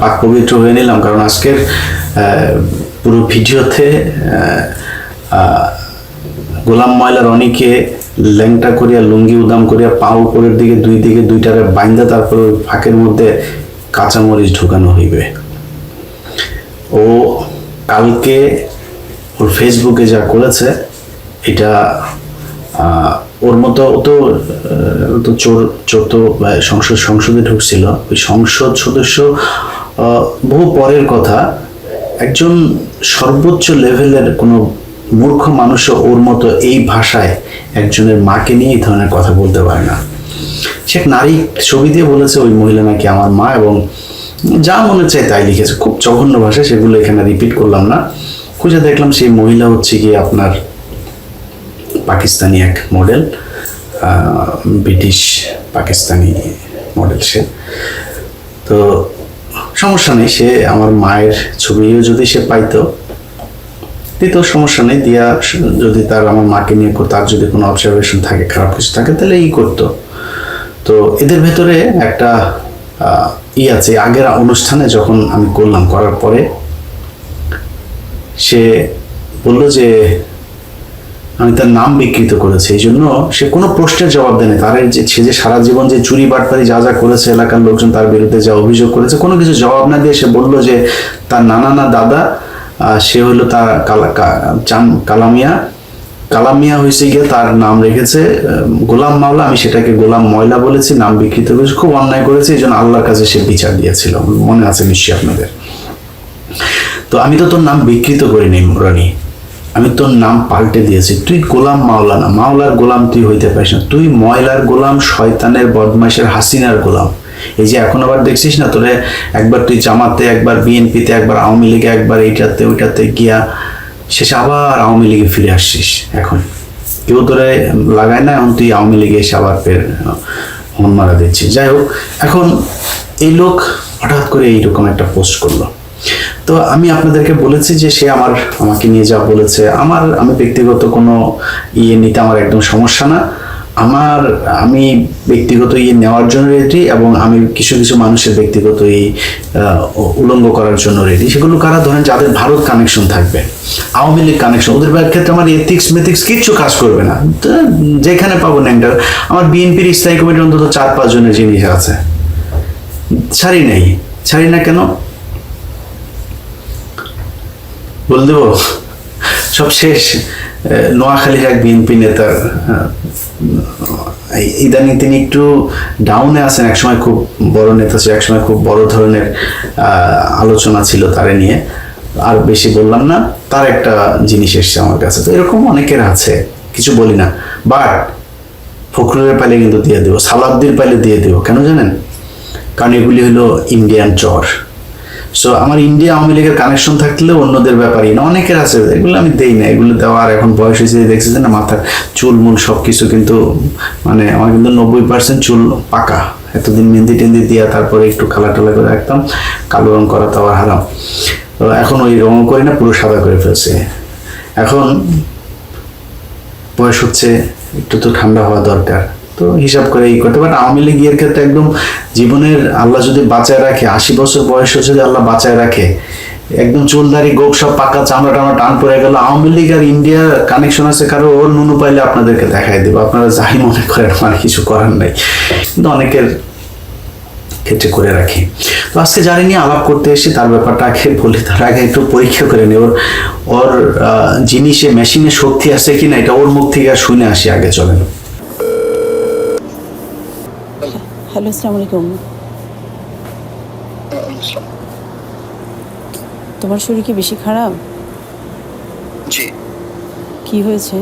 পাক পবিত্র হয়ে নিলাম। কারণ আজকের পুরো ভিডিওতে গোলাম ময়লা রনিকে ল্যাংটা করিয়া, লুঙ্গি উদাম করিয়া পা উপরের দিকে, দুই দিকে দুইটারে বাইন্দা, তারপর ওই ফাঁকের মধ্যে কাঁচামরিচ ঢুকানো হইবে। ও কালকে ওর ফেসবুকে যা করেছে, এটা ওর মতো ও তো তো চোর চোর তো সংসদ, সংসদে ঢুকছিল। ওই সংসদ সদস্য বহু পরের কথা, একজন সর্বোচ্চ লেভেলের কোনো মূর্খ মানুষও ওর মতো এই ভাষায় একজনের মাকে নিয়ে এই ধরনের কথা বলতে পারে না। সে নারী ছবি দিয়ে বলেছে, ওই মহিলা নাকি আমার মা এবং যা মনে চায় তাই লিখেছে। খুব জঘন্য ভাষা সেগুলো এখানে রিপিট করলাম না। খুঁজে দেখলাম সেই মহিলা হচ্ছে কি আপনার পাকিস্তানি এক মডেল ব্রিটিশ পাকিস্তানি মডেল সে। তো সমস্যা নেই, সে আমার মায়ের ছবিও যদি সে পাইতো, দিত সমস্যা নেই, দিয়া যদি তার আমার মাকে নিয়ে তার যদি কোনো অবজারভেশন থাকে, খারাপ কিছু থাকে, তাহলে এই করতো। তো এদের ভেতরে একটা ই আছে, আগের অনুষ্ঠানে যখন আমি করলাম, করার পরে সে বলল যে আমি তার নাম বিকৃত করেছি। এই জন্য সে কোনো প্রশ্নের জবাব দেয়নি। তার যে, সে যে সারা জীবন যে চুরি বাটপারি যা যা করেছে, এলাকার লোকজন তার বিরুদ্ধে যা অভিযোগ করেছে, কোনো কিছু জবাব না দিয়ে সে বলল যে, তার নানা না দাদা সে হলো তার কালামিয়া। কালামিয়া হয়েছে গিয়ে তার নাম রেখেছে গোলাম মাওলা। আমি সেটাকে গোলাম ময়লা বলেছি, নাম বিকৃত করেছি, খুব অন্যায় করেছে। এই জন্য আল্লাহর কাছে সে বিচার দিয়েছিল। মনে আছে নিশ্চয়ই আপনাদের। তো আমি তো তোর নাম বিকৃত করিনি রনি আমি তোর নাম পাল্টে দিয়েছি। তুই গোলাম মাওলানা। মাওলার গোলাম তুই হইতে পারিস না। তুই ময়লার গোলাম, শয়তানের বদমাইশের হাসিনার গোলাম। এই যে এখন আবার দেখছিস না তোরে? একবার তুই জামাতে, একবার বিএনপিতে, একবার আওয়ামী লীগে, একবার এইটাতে, ওইটাতে গিয়া শেষে আবার আওয়ামী লীগে ফিরে আসছিস এখন। কেউ তোরে লাগায় না, এখন তুই আওয়ামী লীগে এসে আবার ফের মন মারা দিচ্ছিস। যাই হোক, এখন এই লোক হঠাৎ করে এইরকম একটা পোস্ট করল। তো আমি আপনাদেরকে বলেছি যে সে আমার আমাকে নিয়ে যা বলেছে। আমার আমি ব্যক্তিগত কোনো ইয়ে নিতে আমার একদম সমস্যা না। আমার আমি ব্যক্তিগত ইয়ে নেওয়ার জন্য রেডি এবং আমি কিছু কিছু মানুষের ব্যক্তিগত আহ, উলঙ্গ করার জন্য রেডি সেগুলো কারা? ধরেন যাদের ভারত কানেকশন থাকবে আওয়ামী লীগ কানেকশন ওদের ক্ষেত্রে আমার এথিক্স মেথিক্স কিচ্ছু কাজ করবে না। যেখানে পাবো ন্যাংটা আমার বিএনপির স্থায়ী কমিটি অন্তত চার পাঁচ জনের জিনিস আছে। ছাড়ি নেই। ছাড়ি না কেন? বল দেব সব শেষ। আহ, নোয়াখালীর এক বিএনপি নেতার ইদানিং তিনি একটু ডাউনে আছেন। একসময় খুব বড় নেতা ছিল একসময় খুব বড় ধরনের আলোচনা ছিল তারে নিয়ে। আর বেশি বললাম না তার একটা জিনিস এসছে আমার কাছে। তো এরকম অনেকের আছে কিছু বলি না। বাট ফখরুলের পাইলে কিন্তু দিয়ে দেবো সালাদ্দির পাইলে দিয়ে দেবো কেন জানেন? কারণ এগুলি হলো ইন্ডিয়ান চর সো আমার ইন্ডিয়া আওয়ামী লীগের কানেকশন থাকলে অন্যদের ব্যাপারই না। অনেকের আছে, এগুলো আমি দেই না। এগুলো দেওয়ার এখন বয়স হয়েছে দেখছি যে না, মাথার চুল মুল সব কিছু কিন্তু মানে আমার কিন্তু নব্বই পার্সেন্ট চুল পাকা। এতদিন মেহেন্দি টেন্দি দিয়া তারপরে একটু কালা টালা করে রাখতাম, কালো রং করা তো আবার হারাম। তো এখন ওই রং করি না, পুরো সাদা করে ফেলছে। এখন বয়স হচ্ছে, একটু তো ঠান্ডা হওয়া দরকার। তো হিসাব করে এই করতে বাট আওয়ামী লীগ ইয়ের ক্ষেত্রে একদম জীবনের আল্লাহ যদি বাঁচায় রাখে, আশি বছর বয়সে যদি আল্লাহ বাঁচায় রাখে, একদম চুলদারি, গোপ সব পাকা, চামড়া টামড়া টান পড়ে গেল, আওয়ামী লীগ আর ইন্ডিয়া কানেকশন আছে কারও, ওর নুনু পাইলে আপনাদেরকে দেখাই দেবো। আপনারা যাই মনে করেন, আমার কিছু করার নাই। কিন্তু অনেকের ক্ষেত্রে করে রাখি। তো আজকে যারা নিয়ে আলাপ করতে এসে তার ব্যাপারটা আগে বলি, তার আগে একটু পরীক্ষা করে নিই। ওর ওর জিনিসে মেশিনে শক্তি আছে কিনা, এটা ওর মুখ থেকে শুনে আসি, আগে চলেন। হ্যালো আসসালামু আলাইকুম। তোমার শরীর কি বেশি খারাপ? জি। কি হয়েছে?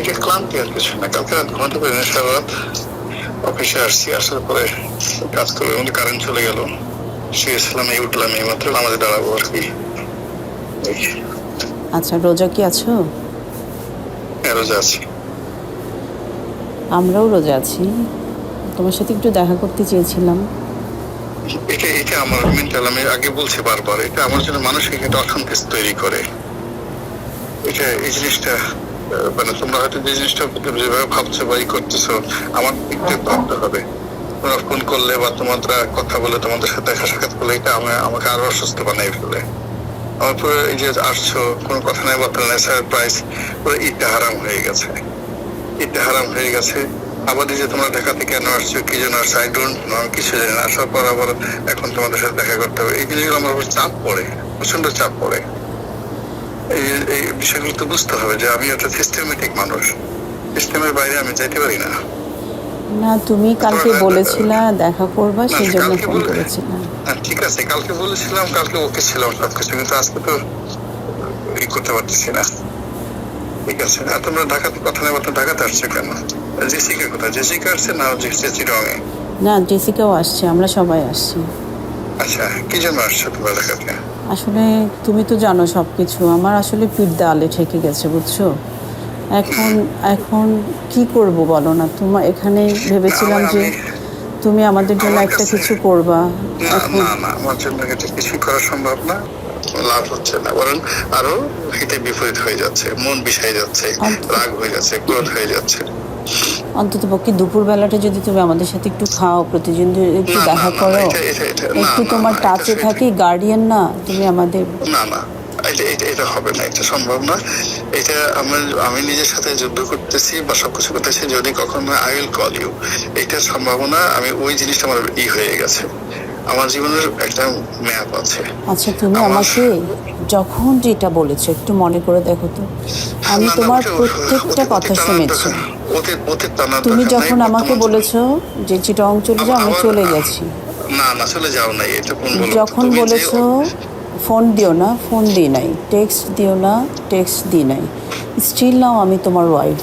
এটা ক্লান্তি আর কিছু না। কালকে রাত ঘুমাতে পারি না সারা রাত অফিসে আসছি আসার পরে কাজ করে মধ্যে কারেন্ট চলে গেল। শুয়েছিলাম এই উঠলাম এই মাত্র আমাদের দাঁড়াবো আর কি। আচ্ছা রোজা কি আছো? হ্যাঁ, রোজা আছি। আমরাও রোজা আছি। তোমার সাথে একটু দেখা করতে চেয়েছিলাম। এটা এটা আমার মেন্টাল আমি আগে বলছি বারবার, এটা আমার জন্য মানসিক একটা অসন্তোষ তৈরি করে। এটা, এই জিনিসটা মানে তোমরা হয়তো যে জিনিসটা যেভাবে ভাবছ বা ই করতেছো, আমার দিক ভাবতে হবে। তোমরা ফোন করলে বা তোমরা কথা বলে তোমাদের সাথে দেখা সাক্ষাৎ করলে এটা আমি- আমাকে আরও অসুস্থ বানাই ফেলে। আমার পুরো এই যে আসছো, কোনো কথা নাই বার্তা নাই পুরো ঈদটা হারাম হয়ে গেছে। ঈদটা হারাম হয়ে গেছে। আবার যে তোমরা ঢাকাতে কেন আসছো কি জন্য আসছো আই ডোন্ট নো কিছু জানি না। আসার পর আবার এখন তোমাদের সাথে দেখা করতে হবে। এই জিনিসগুলো আমার উপর চাপ পড়ে প্রচণ্ড চাপ পড়ে। এই এই বিষয়গুলো তো বুঝতে হবে যে আমি একটা সিস্টেমেটিক মানুষ। সিস্টেমের বাইরে আমি যাইতে পারি না। না তুমি কালকে বলেছিলা দেখা করবা সেই জন্য ফোন করেছিলাম। ঠিক আছে কালকে বলেছিলাম কালকে ওকে ছিলাম সবকিছু কিন্তু আজকে তো ই করতে পারতেছি না। ঠিক আছে। আর তোমরা ঢাকাতে কথা নেই তো ঢাকাতে আসছো কেন? জেসিকা কোথায়? জেসিকা আসছে না চিরঙে না জেসিকাও আসছে আমরা সবাই আসছি। আচ্ছা কি জন্য আসছো তোমরা ঢাকাতে? আসলে তুমি তো জানো সব কিছু আমার আসলে পিঠ দেওয়ালে ঠেকে গেছে বুঝছ? এখন এখন কি করব বলো না? তোমার এখানে ভেবেছিলাম যে তুমি আমাদের জন্য একটা কিছু করবা। না এখন না না আমার জন্য এটা কিছুই করা সম্ভব না। লাভ হচ্ছে না বরং আরও হিতে বিপরীত হয়ে যাচ্ছে মন বিষাই যাচ্ছে রাগ হয়ে যাচ্ছে ক্রোধ হয়ে যাচ্ছে। অন্তত পক্ষে দুপুর বেলাটা যদি তুমি আমাদের সাথে একটু খাও প্রতিদিন একটু দেখা করো এটা- এটা- এটা- একটু তোমার টাচে থাকি গার্ডিয়ান না তুমি আমাদের না না এটা এটা এটা হবে না এটা সম্ভব না। এটা আমি আমি নিজের সাথে যুদ্ধ করতেছি বা সবকিছু করতেছি যদি কখনো আই উইল কল ইউ এটার সম্ভাবনা আমি ওই জিনিসটা আমার ই হয়ে গেছে। আমার জীবনের একটা ম্যাপ আছে। আচ্ছা তুমি আমাকে যখন যেটা বলেছ একটু মনে করে দেখো তো। আমি তোমার প্রত্যেকটা কথা শুনেছি। তুমি যখন আমাকে বলেছ যে চিটং চলে যাও আমি চলে গেছি। না না চলে যাও নাই এটা কোন যখন বলেছ ফোন দিও না ফোন দিই নাই টেক্সট দিও না টেক্সট দিই নাই। স্টিল নাও আমি তোমার ওয়াইফ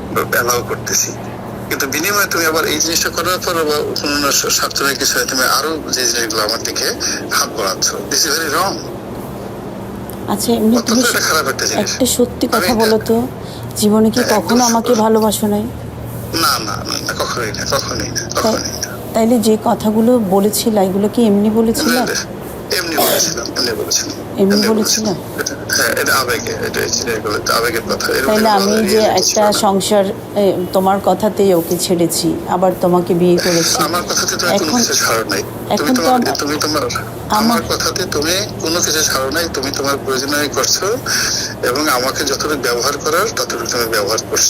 অ্যালাউ করতেছি। কিন্তু বিনিময়ে তুমি আবার এই জিনিসটা করার পর কোনো স্বার্থনয় কিছু তুমি আরও যে জিনিসগুলো আমার দিকে হাত বাড়াচ্ছ। দিস ইজ ভেরি রং আচ্ছা এমনি একটা সত্যি কথা বলো তো জীবনে কি কখনো আমাকে ভালোবাসো নাই? না না না না, কখনোই না কখনোই না কখনোই না। তাইলে যে কথাগুলো বলেছিল এগুলো কি এমনি বলেছিল? এমনি বলেছিলাম এমনি বলেছিলাম। হ্যাঁ তাইলে আমি যে একটা সংসার তোমার কথাতেই ওকে ছেড়েছি আবার তোমাকে বিয়ে করেছি। আমার কথাতে তুমি কোনো এখন কিছু ছাড়ো নাই। এখন তো তুমি তোমার আমার কথাতে তুমি কোনো কিছু ছাড়ো নাই তুমি তোমার প্রয়োজনীয় করছ এবং আমাকে যতটুকু ব্যবহার করার ততটুকু তুমি ব্যবহার করছ।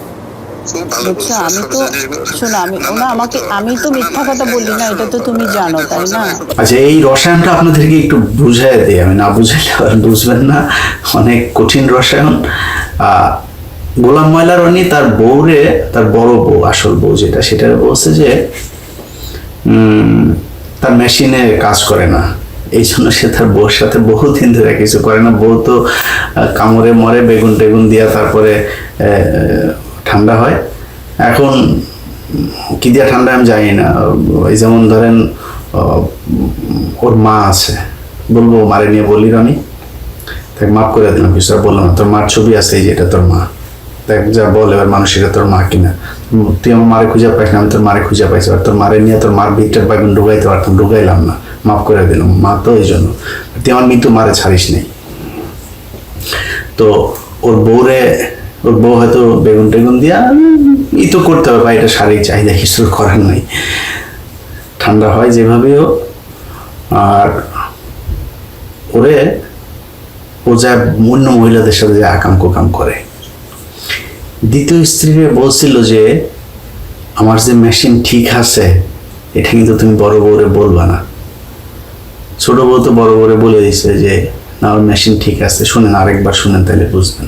বুঝছ? আমি তো শোনো আমি না, ওনা আমাকে আমি তো মিথ্যা কথা বলি না এটা তো তুমি জানো তাই না আচ্ছা এই রসায়নটা আপনাদেরকে একটু বুঝাই দিই আমি না বুঝাইলে বুঝবেন না। অনেক কঠিন রসায়ন। গোলাম ময়লা রনি তার বউরে তার বড় বউ আসল বউ যেটা সেটা বলছে যে উম, তার মেশিনে কাজ করে না। এই জন্য সে তার বউর সাথে বহুদিন ধরে কিছু করে না। বউ তো কামড়ে মরে বেগুন টেগুন দিয়া তারপরে আহ, ঠান্ডা হয়। এখন কি দিয়া ঠান্ডা আমি জানি না। ওই যেমন ধরেন ওর মা আছে। বলব, মারে নিয়ে বললি আমি তাকে মাফ করে দিলাম, কিছু বললাম তোর মার ছবি আছে, এই যে এটা তোর মা। দেখ, যা বল, এবার মানুষ এটা তোর মা কিনা। তুই আমার মারে খুঁজে পাইস না, আমি তোর মারে খুঁজে পাইছি। আর তোর মারে নিয়ে তোর মার ভিতরে বাইগুন ঢুকাইতে পারতাম, ঢুকাইলাম না। মাফ করে দিলাম। মা তো এই জন্য। তুই আমার মৃত্যু মারে ছাড়িস নেই। তো ওর বউরে ওর বউ হয়তো বেগুন টেগুন দিয়া ই তো করতে হবে বা এটা শারীরিক চাহিদা কিছু করার নাই। ঠান্ডা হয় যেভাবে হোক, আর ওরে, ও যা অন্য মহিলাদের সাথে যে আকাম কোকাম করে। দ্বিতীয় স্ত্রীরে বলছিল যে, আমার যে মেশিন ঠিক আছে, এটা কিন্তু তুমি বড় বউরে বলবা না। ছোট বউ তো বড় বউরে বলে দিছে যে, না, ওর মেশিন ঠিক আছে। শুনেন, আরেকবার শুনেন, তাহলে বুঝবেন।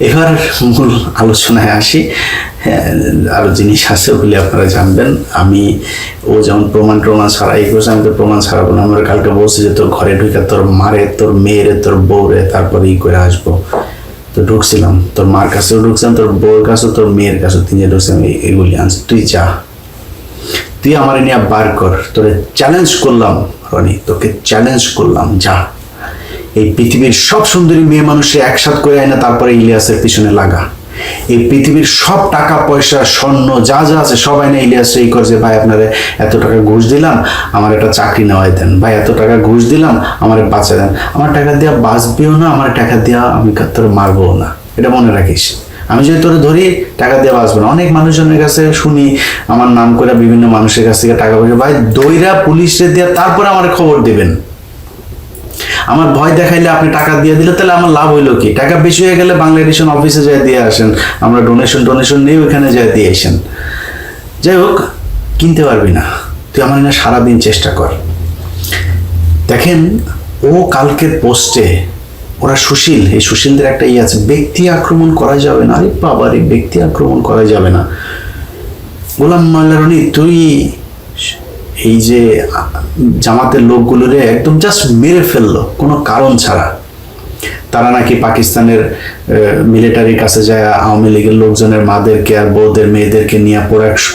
এবার মূল আলোচনায় আসি। হ্যাঁ, আরও জিনিস আছে ওগুলি আপনারা জানবেন। আমি ও যেমন প্রমাণ প্রমাণ ছাড়া এই করছে আমি তো প্রমাণ ছাড়া বলে আমার কালকে বলছে যে তোর ঘরে ঢুকে তোর মারে তোর মেয়েরে তোর বউরে তারপরে ই করে আসব। তো ঢুকছিলাম তোর মার কাছেও ঢুকছিলাম তোর বউর কাছেও তোর মেয়ের কাছেও তিনজে ঢুকছিলাম এই- এগুলি আনছি। তুই যা। তুই আমার নিয়ে বার কর। তোরে চ্যালেঞ্জ করলাম রনি তোকে চ্যালেঞ্জ করলাম যা। এই পৃথিবীর সব সুন্দরী মেয়ে মানুষে একসাথ করে আয় না তারপরে ইলিয়াসের পিছনে লাগা। এই পৃথিবীর সব টাকা, পয়সা, স্বর্ণ, যা যা আছে সবাই না ইলিয়াস এই করছে ভাই, আপনারে এত টাকা ঘুষ দিলাম, আমার একটা চাকরি নেওয়াই দেন। ভাই, এত টাকা ঘুষ দিলাম, আমার বাঁচা দেন। আমার টাকা দেওয়া বাঁচবেও না, আমার টাকা দেওয়া আমি তোর মারবো না। এটা মনে রাখিস। আমি যদি তোরে ধরি, টাকা দিয়ে বাঁচবো না। অনেক মানুষজনের কাছে শুনি, আমার নাম করে বিভিন্ন মানুষের কাছ থেকে টাকা পয়সা, ভাই, দইরা পুলিশে দিয়ে তারপরে আমার খবর দিবেন। আমার ভয় দেখাইলে আপনি টাকা দিয়ে দিলে, তাহলে আমার লাভ হইল কি? টাকা বেশি হয়ে গেলে বাংলা এডিশন অফিসে যায় দিয়ে আসেন। আমরা ডোনেশন ডোনেশন নিয়ে ওইখানে যায় দিয়ে আসেন। যাই হোক, কিনতে পারবি না। তুই আমার না সারাদিন চেষ্টা কর। দেখেন, ও কালকের পোস্টে ওরা সুশীল, এই সুশীলদের একটা ইয়ে আছে, ব্যক্তি আক্রমণ করা যাবে না। আরে বাবারে ব্যক্তি আক্রমণ করা যাবে না। গোলাম মাল্লারনি তুই এই যে জামাতের লোকগুলোরে একদম জাস্ট মেরে ফেলল, কোনো কারণ ছাড়া। তারা নাকি পাকিস্তানের মিলিটারির কাছে যায়, আওয়ামী লীগের লোকজনের মাদেরকে আর বউদের মেয়েদেরকে নিয়ে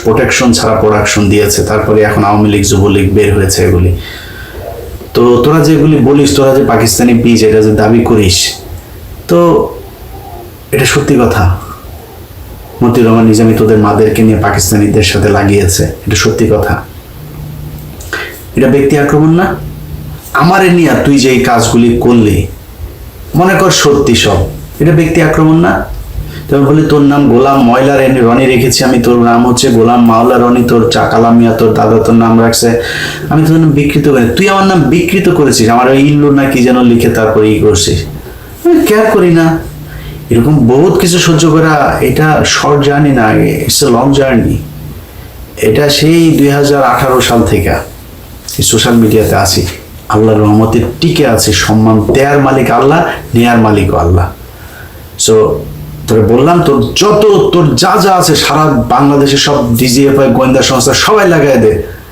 প্রোটেকশন ছাড়া প্রোডাকশন দিয়েছে। তারপরে এখন আওয়ামী লীগ, যুবলীগ বের হয়েছে এগুলি। তো তোরা যেগুলি বলিস, তোরা যে পাকিস্তানি বীজ এটা যে দাবি করিস, তো এটা সত্যি কথা। মতিউর রহমান নিজামী তোদের মাদেরকে নিয়ে পাকিস্তানিদের সাথে লাগিয়েছে, এটা সত্যি কথা। এটা ব্যক্তি আক্রমণ না? আমারে নিয়ে তুই যে এই কাজগুলি করলি, মনে কর সত্যি সব। এটা ব্যক্তি আক্রমণ না? তবে বলি, তোর নাম গোলাম ময়লা রেনি রনি রেখেছি আমি, তোর নাম হচ্ছে গোলাম মাওলা রনি, তোর চাকালা মিয়া, তোর দাদা তোর নাম রাখছে। আমি তোর নাম বিকৃত করি, তুই আমার নাম বিকৃত করেছিস, আমার ওই ইল্লু না কি যেন লিখে তারপরে ই করছিস। আমি কেয়ার করি না। এরকম বহুত কিছু সহ্য করা, এটা শর্ট জার্নি না ইটস এ লং জার্নি এটা সেই দুই হাজার আঠারো সাল থেকে। সোশ্যাল মিডিয়াতে আছি। আল্লাহর রহমতে টিকে আছে, সম্মান দেয়ার মালিক আল্লাহ, নেয়ার মালিকও আল্লাহ। সো তোরে বললাম, তোর যত, তোর যা যা আছে সারা বাংলাদেশে সব ডিজিএফআই গোয়েন্দা সংস্থা সবাই লাগাই দে।